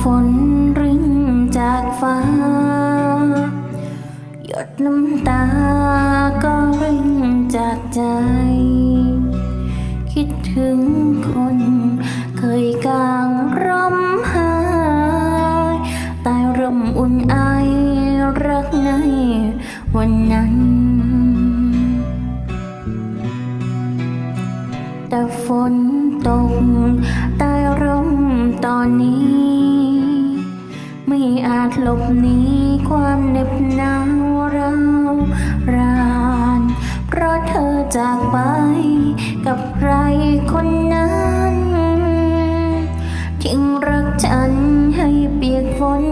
ฝนริ้งจากฟ้า หยดน้ำตาก็ริ้งจากใจ คิดถึงคนเคยกลางร่มหายตายร่มอุ่นไอรักในวันนั้นแต่ฝนตกใต้ร่มตอนนี้ ไม่อาจหลบหนีความเหน็บหนาวเรารานเพราะเธอจากไป กับใครคนนั้นทิ้งรักฉันให้เปียกฝน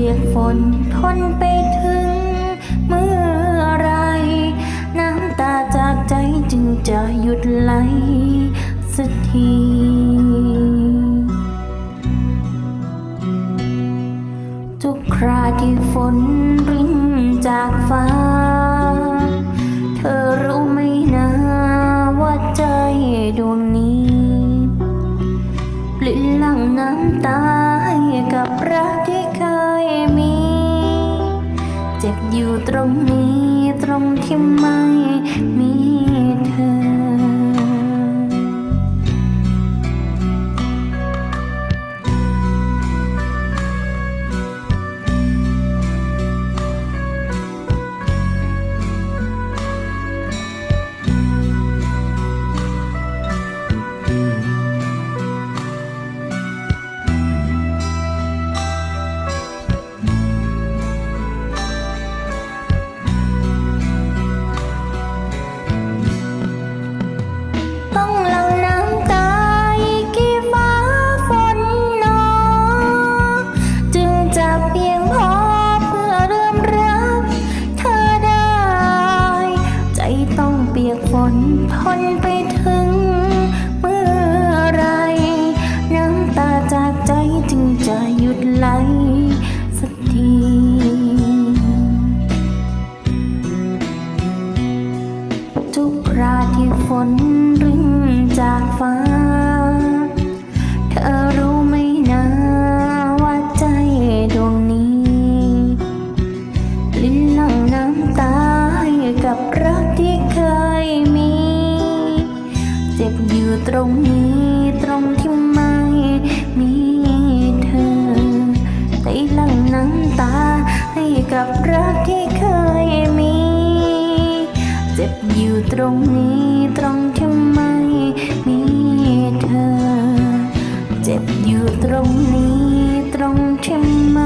ปียกฝนทนไปถึง เมื่อไร น้ำตาจากใจจึงจะหยุดไหลสักทีทุกคราที่ฝนรินจากฟ้า เธอรู้ไหมนะว่าใจดวงนี้ปลิ้นหลังน้ำตา เจ็บอยู่ตรงนี้ตรงที่ไม่ ต้องเปียกฝนทนไปถึง เมื่อไร น้ำตาจากใจจึงจะหยุดไหลสักทีทุกคราที่ฝนริน ตรงนี้ตรงที่ไม่มีเธอแต่หลังน้ำตาให้กับรักที่เคยมี เจ็บอยู่ตรงนี้ตรงที่ไม่มีเธอ เจ็บอยู่ตรงนี้ตรงที่ไม่